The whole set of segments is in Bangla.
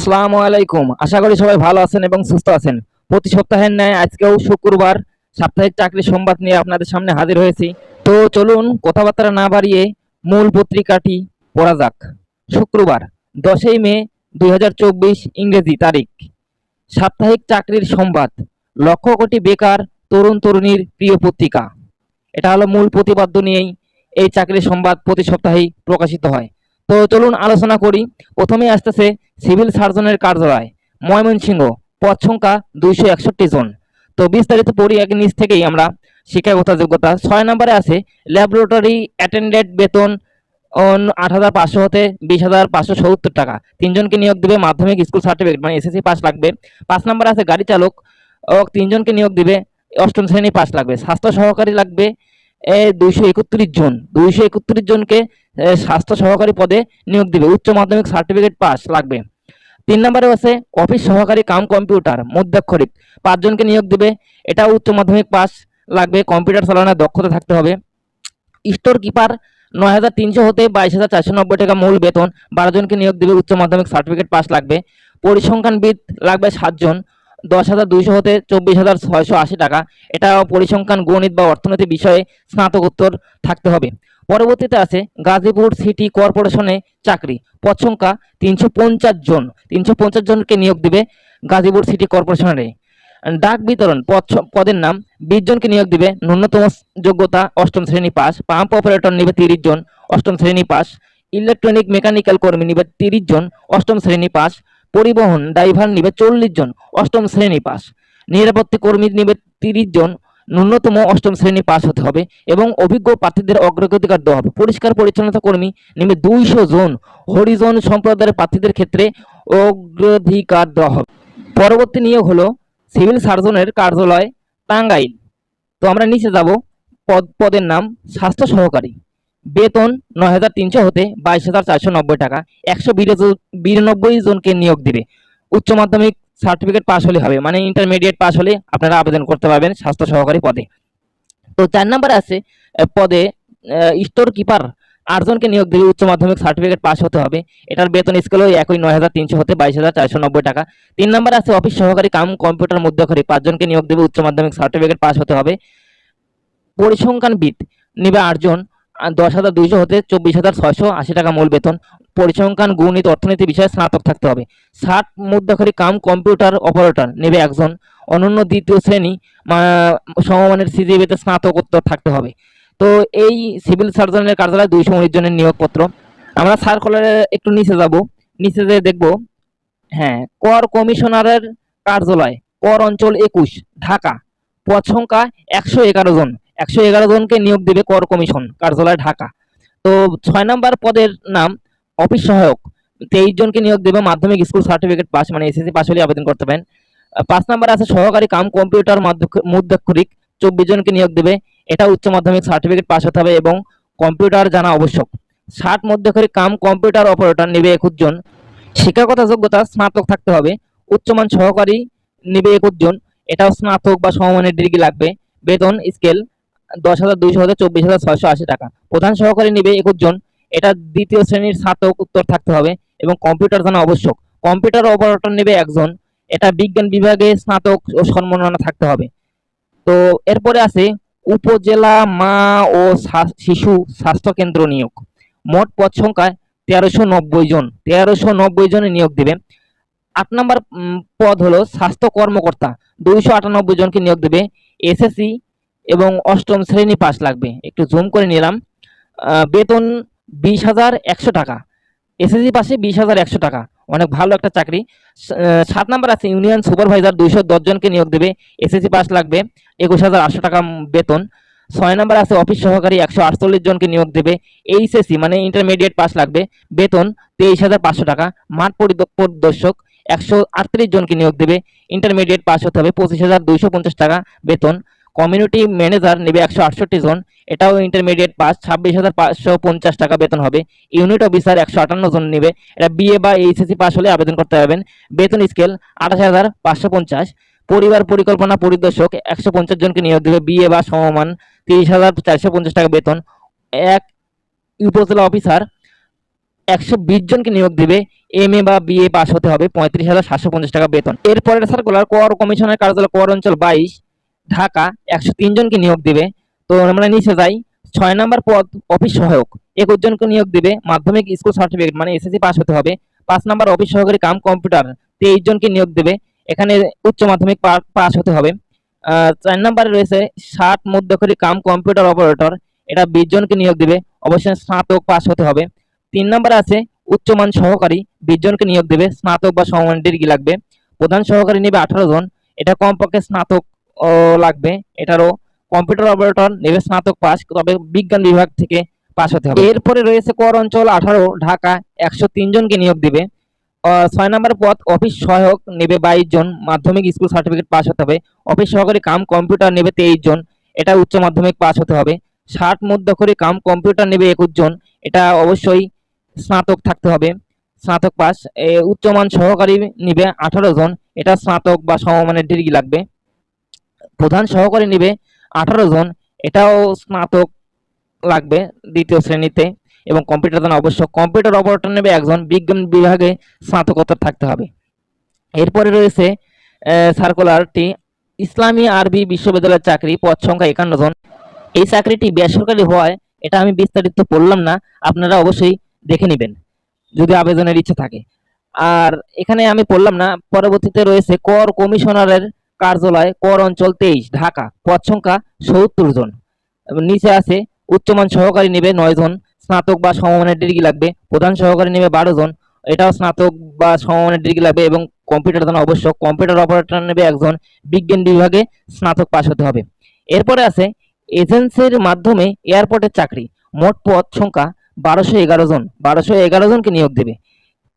আসসালামু আলাইকুম। আশা করি সবাই ভালো আছেন এবং সুস্থ আছেন। প্রতি সপ্তাহের ন্যায় আজকেও শুক্রবার সাপ্তাহিক চাকরি সংবাদ নিয়ে আপনাদের সামনে হাজির হয়েছি। তো চলুন কথাবার্তা না বাড়িয়ে মূল পত্রিকাটি পড়া যাক। শুক্রবার, দশই মে দু হাজার চব্বিশ ইংরেজি তারিখ। সাপ্তাহিক চাকরির সংবাদ। লক্ষ কোটি বেকার তরুণ তরুণীর প্রিয় পত্রিকা। এটা হলো মূল প্রতিপাদ্য নিয়েই এই চাকরির সংবাদ প্রতি সপ্তাহেই প্রকাশিত হয়। তো চলুন আলোচনা করি। প্রথমেই আসতেছে সিভিল সার্জনের কার্যালয়, ময়মনসিংহ পদ সংখ্যা দুইশো একষট্টি জন। তো বিস্তারিত পড়ি এক নিচ থেকেই আমরা শিক্ষাগত যোগ্যতা। ছয় নম্বরে আছে, ল্যাবরেটরি অ্যাটেন্ডেন্ট বেতন আট হাজার পাঁচশো হতে বিশ হাজার পাঁচশো সত্তর টাকা। তিনজনকে নিয়োগ দেবে মাধ্যমিক স্কুল সার্টিফিকেট মানে এসএসসি পাস লাগবে। পাঁচ নম্বরে আছে, গাড়ি চালক, ও তিনজনকে নিয়োগ দিবে, অষ্টম শ্রেণি পাস লাগবে। স্বাস্থ্য সহকারী লাগবে দুইশো একত্রিশ জন। দুইশো একত্রিশ জনকে স্বাস্থ্য সহকারী পদে নিয়োগ দিবে। উচ্চ মাধ্যমিক সার্টিফিকেট পাস লাগবে। তিন নম্বরে আছে অফিস সহকারী কাম কম্পিউটার মধ্যাক্ষরিক পাঁচজনকে নিয়োগ দিবে। এটা উচ্চ মাধ্যমিক পাস লাগবে কম্পিউটার চালানোর দক্ষতা থাকতে হবে। স্টোর কিপার নয় হাজার তিনশো হতে বাইশ হাজার চারশো নব্বই টাকা মূল বেতন বারো জনকে নিয়োগ দেবে, উচ্চ মাধ্যমিক সার্টিফিকেট পাস লাগবে। পরিসংখ্যানবিদ লাগবে সাতজন, দশ হাজার দুইশো হতে চব্বিশ হাজার ছয়শো আশি টাকা। এটা পরিসংখ্যান, গণিত বা অর্থনীতি বিষয়ে স্নাতকোত্তর থাকতে হবে। পরবর্তীতে আছে গাজীপুর সিটি কর্পোরেশনে চাকরি। পদ সংখ্যা তিনশো পঞ্চাশ জন। তিনশো পঞ্চাশ জনকে নিয়োগ দিবে গাজীপুর সিটি কর্পোরেশনে ডাক বিতরণ, পদ পদের নাম, বিশ জনকে নিয়োগ দিবে ন্যূনতম যোগ্যতা অষ্টম শ্রেণি পাস, পাম্প অপারেটর নিবে তিরিশ জন, অষ্টম শ্রেণি পাস, ইলেকট্রনিক মেকানিক্যাল কর্মী নিবে তিরিশ জন, অষ্টম শ্রেণি পাস, পরিবহন ড্রাইভার নিবে চল্লিশ জন, অষ্টম শ্রেণি পাস, নিরাপত্তা কর্মী নিবে তিরিশ জন ন্যূনতম অষ্টম শ্রেণি পাস হতে হবে এবং অভিজ্ঞ প্রার্থীদের অগ্রাধিকার দেওয়া হবে। পরিষ্কার পরিচ্ছন্নতা কর্মী নিবে দুইশো জন হরিজন সম্প্রদায়ের প্রার্থীদের ক্ষেত্রে অগ্রাধিকার দেওয়া হবে। পরবর্তী নিয়োগ হলো সিভিল সার্জনের কার্যালয়, টাঙ্গাইল। তো আমরা নিচে যাব। পদ, পদের নাম স্বাস্থ্য সহকারী। বেতন নয় হাজার তিনশো হতে বাইশ হাজার চারশো নব্বই টাকা। একশো বিরানব্বই জনকে নিয়োগ দিবে। উচ্চ মাধ্যমিক সার্টিফিকেট পাস হলে হবে মানে ইন্টারমিডিয়েট পাস হলে আপনারা আবেদন করতে পারবেন স্বাস্থ্য সহকারী পদে। তো চার নম্বরে আছে পদে স্টোর কিপার আটজনকে নিয়োগ দেবে উচ্চ মাধ্যমিক সার্টিফিকেট পাস হতে হবে। এটার বেতন স্কেলও একই নয় হাজার তিনশো হতে বাইশ হাজার চারশো নব্বই টাকা। তিন নম্বরে আছে অফিস সহকারী কাম কম্পিউটার মধ্যকারী পাঁচজনকে নিয়োগ দেবে উচ্চ মাধ্যমিক সার্টিফিকেট পাস হতে হবে। পরিসংখ্যানবিদ নিবে আটজন দশ হাজার দুইশো হতে চব্বিশ হাজার ছয়শো আশি টাকা মূল বেতন। পরিসংখ্যান, গণিত, অর্থনীতি বিষয়ে স্নাতক থাকতে হবে। ষাট মধ্যকারী কাম, কম্পিউটার অপারেটর নেবে একজন। অনন্য দ্বিতীয় শ্রেণি সমমানের সিজিবিতে স্নাতকোত্তর থাকতে হবে। তো এই সিভিল সার্জনের কার্যালয়ে দুইশো উনিশ জনের নিয়োগপত্র। আমরা সার্কুলারে একটু নিচে যাব। নিচে যে দেখব হ্যাঁ কর কমিশনারের কার্যালয়, কর অঞ্চল একুশ, ঢাকা। পদ সংখ্যা একশো এগারো জন। একশো এগারো জনকে নিয়োগ দেবে কর কমিশন কার্যালয় ঢাকা। তো ছয় নম্বর পদের নাম অফিস সহায়ক, তেইশ জনকে নিয়োগ দেবে মাধ্যমিক স্কুল সার্টিফিকেট পাস মানে এসএসসি পাস হলে আবেদন করতে পারেন। পাঁচ নাম্বার আছে সহকারী কাম কম্পিউটার মাধ্য- মুদ্রাক্ষরিক, চব্বিশ জনকে নিয়োগ দেবে। এটা উচ্চ মাধ্যমিক সার্টিফিকেট পাস হতে হবে এবং কম্পিউটার জানা আবশ্যক। ষাট মধ্যকারী কাম কম্পিউটার অপারেটর নেবে একুশ জন। শিক্ষাগত যোগ্যতা স্নাতক থাকতে হবে। উচ্চমান সহকারী নেবে একুশ জন। এটাও স্নাতক বা সমমানের ডিগ্রি লাগবে। বেতন, স্কেল দশ হাজার দুইশো হাজার চব্বিশ হাজার ছয়শো আশি টাকা। প্রধান সহকারী নেবে একুশ জন। এটা দ্বিতীয় শ্রেণির স্নাতক উত্তর থাকতে হবে এবং কম্পিউটার জানা আবশ্যক। কম্পিউটার অপারেটর নেবে একজন, এটা বিজ্ঞান বিভাগে স্নাতক ও সম্মাননা থাকতে হবে। তো এরপরে আছে, উপজেলা মা ও শিশু স্বাস্থ্য কেন্দ্র নিয়োগ। মোট পদ সংখ্যা তেরোশো নব্বই জন। তেরোশো নব্বই জনে নিয়োগ দেবে। আট নম্বর পদ হলো স্বাস্থ্য কর্মকর্তা। দুইশো আটানব্বই জনকে নিয়োগ দেবে। এসএসসি এবং অষ্টম শ্রেণি পাস লাগবে। একটু জুম করে নিলাম। বেতন বিশ হাজার একশো টাকা। এসএসসি পাশে বিশ হাজার একশো টাকা। অনেক ভালো একটা চাকরি। সাত নাম্বার আছে, ইউনিয়ন সুপারভাইজার দুইশো দশ জনকে নিয়োগ দেবে। এসএসসি পাস লাগবে একুশ হাজার আটশো টাকা বেতন। ছয় নাম্বার আছে, অফিস সহকারী একশো আটচল্লিশ জনকে নিয়োগ দেবে। এইচএসসি মানে ইন্টারমিডিয়েট পাস লাগবে। বেতন তেইশ হাজার পাঁচশো টাকা। মাঠ পরিদ- পরিদর্শক একশো আটত্রিশ জনকে নিয়োগ দেবে। ইন্টারমিডিয়েট পাস হতে হবে পঁচিশ হাজার দুইশো পঞ্চাশ টাকা বেতন। কমিউনিটি ম্যানেজার নেবে একশো আটষট্টি জন। এটাও ইন্টারমিডিয়েট পাস, ছাব্বিশ হাজার পাঁচশো পঞ্চাশ টাকা বেতন হবে। ইউনিট অফিসার একশো আটান্ন জন নেবে। এটা বিএ বা এইচএসি পাস হলে আবেদন করতে পারবেন। বেতন স্কেল আঠাশ হাজার পাঁচশো পঞ্চাশ। পরিবার পরিকল্পনা পরিদর্শক একশো পঞ্চাশ জনকে নিয়োগ দেবে। বিএ বা সমমান তিরিশ হাজার চারশো পঞ্চাশ টাকা বেতন। এক উপজেলা অফিসার একশো বিশ জনকে নিয়োগ দেবে। এম এ বা বিএ পাস হতে হবে পঁয়ত্রিশ হাজার সাতশো পঞ্চাশ টাকা বেতন। এরপরে সার্কুলার কর কমিশনের কার্যালয়, কর অঞ্চল, বাইশ। ঢাকা একশো তিন জনকে নিয়োগ দিবে। তো আমরা নিচে যাই। ছয় নম্বর পদ, অফিস সহায়ক। একুশ জনকে নিয়োগ দিবে। মাধ্যমিক স্কুল সার্টিফিকেট মানে এসএসসি পাস হতে হবে। পাঁচ নম্বর অফিস সহকারী কাম কম্পিউটার, তেইশ জনকে নিয়োগ দেবে। এখানে উচ্চ মাধ্যমিক পাস হতে হবে। চার নম্বরে রয়েছে ষাট মধ্যকরী কাম কম্পিউটার অপারেটর। এটা বিশ জনকে নিয়োগ দিবে। অবশ্যই স্নাতক পাস হতে হবে। তিন নম্বরে আছে উচ্চমান সহকারী। বিশ জনকে নিয়োগ দেবে। স্নাতক বা সমমান ডিগ্রি লাগবে। প্রধান সহকারী নেবে আঠারো জন। এটা কমপক্ষে স্নাতক লাগবে। এটারও কম্পিউটার অপারেটর নেবে স্নাতক পাস তবে বিজ্ঞান বিভাগ থেকে পাশ হতে হবে। এরপরে রয়েছে কর অঞ্চল আঠারো, ঢাকা একশো তিন জনকে নিয়োগ দিবে। ছয় নম্বর পদ অফিস সহায়ক নেবে বাইশ জন, মাধ্যমিক স্কুল সার্টিফিকেট পাস হতে হবে। অফিস সহকারী কাম কম্পিউটার নেবে তেইশ জন, এটা উচ্চ মাধ্যমিক পাস হতে হবে। ষাট মধ্যকরী কাম কম্পিউটার নেবে একুশ জন, এটা অবশ্যই স্নাতক থাকতে হবে। স্নাতক পাস উচ্চমান সহকারী নিবে আঠারো জন, এটা স্নাতক বা সমমানের ডিগ্রি লাগবে। প্রধান সহকারী নিবে আঠারো জন। এটাও স্নাতক লাগবে দ্বিতীয় শ্রেণীতে এবং কম্পিউটার জানা আবশ্যক কম্পিউটার অপারেটর নেবে একজন। বিজ্ঞান বিভাগে স্নাতকোত্তর থাকতে হবে। এরপরে রয়েছে সার্কুলারটি ইসলামী আরবি বিশ্ববিদ্যালয়ের চাকরি, পদ সংখ্যা একান্ন জন। এই চাকরিটি বেসরকারি হওয়ায় এটা আমি বিস্তারিত পড়লাম না, আপনারা অবশ্যই দেখে নেবেন, যদি আবেদনের ইচ্ছে থাকে। আর এখানে আমি পড়লাম না, পরবর্তীতে রয়েছে কর কমিশনারের কার্যালয়, কর অঞ্চল তেইশ, ঢাকা। পদ সংখ্যা সত্তর জন। নিচে আছে, উচ্চমান সহকারী নেবে নয় জন, স্নাতক বা সমমানের ডিগ্রি লাগবে, প্রধান সহকারী নেবে বারো জন, এটাও স্নাতক বা সমমানের ডিগ্রি লাগবে এবং কম্পিউটার জানা আবশ্যক, কম্পিউটার অপারেটর নেবে একজন, বিজ্ঞান বিভাগে স্নাতক পাশ হতে হবে। এরপরে আছে, এজেন্সির মাধ্যমে এয়ারপোর্টের চাকরি। মোট পদ সংখ্যা বারোশো এগারো জন, বারোশো এগারো জনকে নিয়োগ দেবে।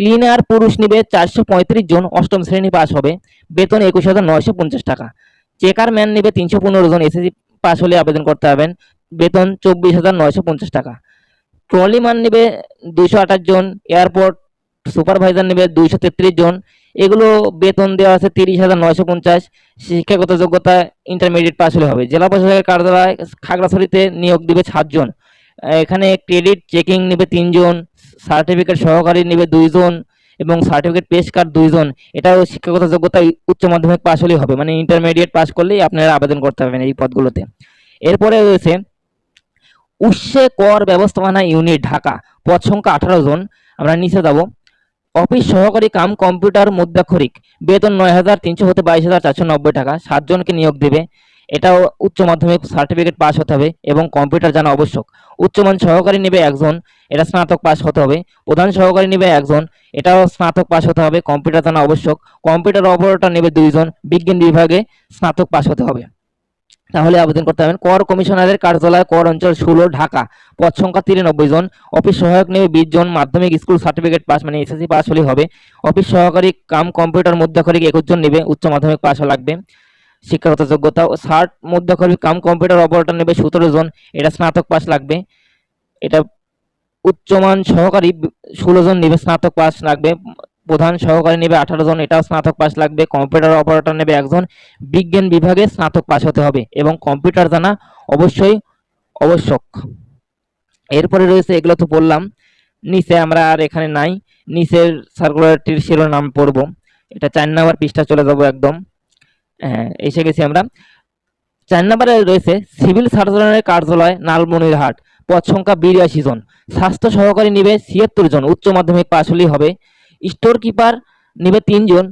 ক্লিনার পুরুষ নিবে চারশো পঁয়ত্রিশ জন অষ্টম শ্রেণি পাস হবে। বেতন একুশ হাজার নয়শো পঞ্চাশ টাকা। চেকার ম্যান নিবে তিনশো পনেরো জন এসএসসি পাস হলে আবেদন করতে পারবেন। বেতন চব্বিশ হাজার নয়শো পঞ্চাশ টাকা। ট্রলিম্যান নেবে দুইশো আঠাশ জন এয়ারপোর্ট সুপারভাইজার নেবে দুইশো তেত্রিশ জন। এগুলো বেতন দেওয়া আছে তিরিশ হাজার নয়শো পঞ্চাশ। শিক্ষাগত যোগ্যতা ইন্টারমিডিয়েট পাস হলে হবে। জেলা প্রশাসকের কার্যালয় খাগড়াছড়িতে নিয়োগ দিবে সাতজন। এখানে ক্রেডিট চেকিং নেবে তিনজন, সার্টিফিকেট সহকারী নেবে দুইজন এবং সার্টিফিকেট পেশ কার্ড দুইজন। এটাও শিক্ষাগত যোগ্যতা উচ্চ মাধ্যমিক পাশ হলেই হবে মানে ইন্টারমিডিয়েট পাস করলেই আপনারা আবেদন করতে পারবেন এই পদগুলোতে। এরপরে রয়েছে উৎসে কর ব্যবস্থাপনা ইউনিট, ঢাকা। পদ সংখ্যা আঠারো জন, আমরা নিচে যাব। অফিস সহকারী কাম কম্পিউটার মুদ্রাক্ষরিক, বেতন নয় হাজার তিনশো হতে বাইশ হাজার চারশো নব্বই টাকা, সাতজনকে নিয়োগ দেবে। এটাও উচ্চ মাধ্যমিক সার্টিফিকেট পাস হতে হবে এবং কম্পিউটার জানা আবশ্যক। উচ্চমান সহকারী নেবে একজন, এটা স্নাতক পাস হতে হবে। প্রধান সহকারী নেবে একজন, এটাও স্নাতক পাস হতে হবে কম্পিউটার জানা আবশ্যক। কম্পিউটার অপারেটর নেবে দুইজন, বিজ্ঞান বিভাগে স্নাতক পাস হতে হবে। তাহলে আবেদন করতে পারবেন কর কমিশনারের কার্যালয়, কর অঞ্চল ষোলো, ঢাকা। পদ সংখ্যা তিরানব্বই জন। অফিস সহায়ক নেবে বিশ জন। মাধ্যমিক স্কুল সার্টিফিকেট পাস মানে এসএসসি পাস হলেই হবে। অফিস সহকারী কাম কম্পিউটার মধ্যাক্ষরিক একুশ জন নেবে। উচ্চ মাধ্যমিক পাস লাগবে। শিক্ষাগত যোগ্যতা ও ষাট মধ্যাক্ষরিক কাম কম্পিউটার অপারেটর নেবে সতেরো জন। এটা স্নাতক পাস লাগবে। এটা উচ্চমান সহকারী ষোলো জন নেবে স্নাতক পাস লাগবে। প্রধান সহকারী নেবে আঠারো জন, এটাও স্নাতক পাস লাগবে। কম্পিউটার অপারেটর নেবে একজন। বিজ্ঞান বিভাগে স্নাতক পাস হতে হবে এবং কম্পিউটার জানা অবশ্যই আবশ্যক। এরপরে রয়েছে, এগুলো তো বললাম। নিচে আমরা আর এখানে নাই। নিচের সার্কুলারটির শিরোনাম পড়ব। এটা চার নাম্বার পৃষ্ঠা, চলে যাব একদম। এসে গেছি আমরা। চার নাম্বারে রয়েছে সিভিল সার্জনের কার্যালয়, নালমনিরহাট। পদ সংখ্যা বিরাশি জন। স্বাস্থ্য সহকারী নিবে ছিয়াত্তর জন। উচ্চ মাধ্যমিক পাস হলেই হবে। স্টোর কিপার নিবে তিনজন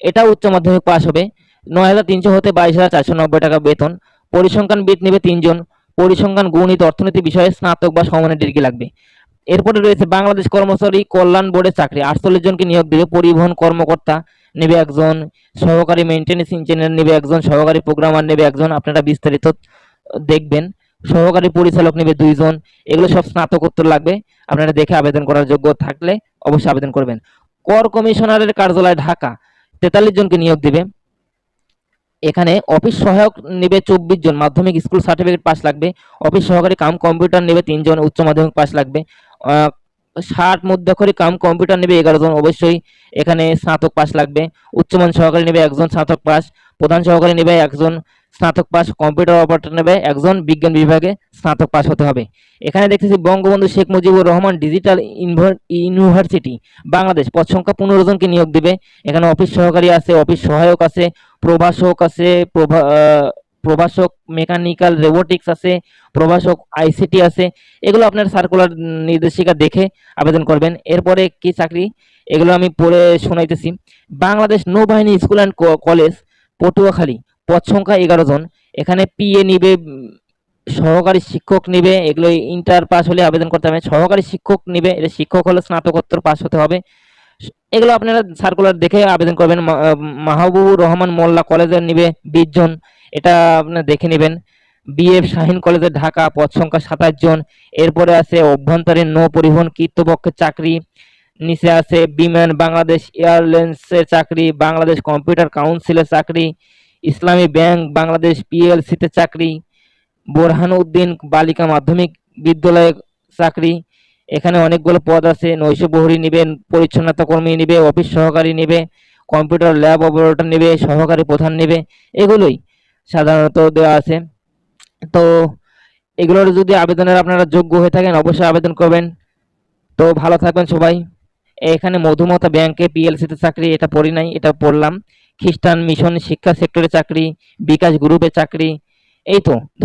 এটা উচ্চ মাধ্যমিক পাস হবে। নয় হাজার তিনশো হতে বাইশ হাজার চারশো নব্বই টাকা বেতন। পরিসংখ্যানবিদ নেবে তিনজন পরিসংখ্যান, গণিত, অর্থনীতি বিষয়ে স্নাতক বা সমানের ডিগ্রি লাগবে। এরপরে রয়েছে বাংলাদেশ কর্মচারী কল্যাণ বোর্ডের চাকরি। আটচল্লিশ জনকে নিয়োগ দেবে পরিবহন কর্মকর্তা। নেবে একজন সহকারী মেনটেন্যান্স ইঞ্জিনিয়ার নেবে একজন সহকারী প্রোগ্রামার নেবে একজন, আপনারা বিস্তারিত দেখবেন। সহকারী পরিচালক নেবে দুইজন, এগুলো সব স্নাতকোত্তর লাগবে। আপনারা দেখে আবেদন করার যোগ্য থাকলে অবশ্যই আবেদন করবেন। কর কমিশনারের কার্যালয় ঢাকা, তেতাল্লিশ জনকে নিয়োগ দিবে। এখানে অফিস সহায়ক নেবে চব্বিশ জন, মাধ্যমিক স্কুল সার্টিফিকেট পাস লাগবে। অফিস সহকারী কাম কম্পিউটার নেবে তিনজন উচ্চ মাধ্যমিক পাস লাগবে। ষাট মধ্যাক্ষরী কাম কম্পিউটার নেবে এগারো জন। অবশ্যই এখানে স্নাতক পাস লাগবে। উচ্চমান সহকারী নেবে একজন স্নাতক পাস প্রধান সহকারী নেবে একজন স্নাতক পাস কম্পিউটার অপারেটর নেবে একজন বিজ্ঞান বিভাগে স্নাতক পাস হতে হবে। এখানে দেখতেছি বঙ্গবন্ধু শেখ মুজিবুর রহমান ডিজিটাল ইউনিভার্সিটি, বাংলাদেশ। পদ সংখ্যা পনেরো জনকে নিয়োগ দিবে। এখানে অফিস সহকারী আছে, অফিস সহায়ক আছে, প্রভাষক আছে, প্রভা- প্রভাষক মেকানিক্যাল রোবোটিক্স আছে, প্রভাষক আইসিটি আছে, এগুলো আপনার সার্কুলার নির্দেশিকা দেখে আবেদন করবেন। এরপরে কি চাকরি? এগুলো আমি পড়ে শোনাইতেছি। বাংলাদেশ নৌবাহিনী স্কুল অ্যান্ড কলেজ, পটুয়াখালী, পদ সংখ্যা এগারো জন। এখানে পিএ নিবে, সহকারী শিক্ষক নিবে, এগুলো ইন্টার পাস হলে আবেদন করতে হবে। সহকারী শিক্ষক নিবে এটা শিক্ষক হলে স্নাতকোত্তর পাস হতে হবে। এগুলো আপনারা সার্কুলার দেখে আবেদন করবেন। মাহবুবুর রহমান মোল্লা কলেজের নিবে বিশ জন। এটা আপনারা দেখে নেবেন। বিএফ শাহিন কলেজে ঢাকা, পদ সংখ্যা সাতাশ জন। এরপরে আছে অভ্যন্তরীণ নৌ পরিবহন কর্তৃপক্ষের চাকরি। নিচে আছে বিমান, বাংলাদেশ এয়ারলাইন্সের চাকরি, বাংলাদেশ কম্পিউটার কাউন্সিলের চাকরি, ইসলামী ব্যাংক, বাংলাদেশ পিএলসিতে চাকরি বোরহানউদ্দিন বালিকা মাধ্যমিক বিদ্যালয়ে চাকরি। এখানে অনেকগুলো পদ আছে, নৈশ প্রহরী নেবেন পরিচ্ছন্নতা কর্মী নেবে, অফিস সহকারী নেবে, কম্পিউটার ল্যাব অপারেটর নেবে, সহকারী প্রধান নেবে, এগুলোই। সাধারণত দেওয়া আছে। তো এগুলোর যদি আবেদনের আপনারা যোগ্য হয়ে থাকেন, অবশ্যই আবেদন করবেন। তো ভালো থাকবেন সবাই। এখানে মধুমতা ব্যাংকে পিএলসিতে চাকরি, এটা পড়ি নাই, এটা পড়লাম। খ্রিস্টান মিশন শিক্ষা সেক্টরে চাকরি, বিকাশ গ্রুপে চাকরি, এই তো।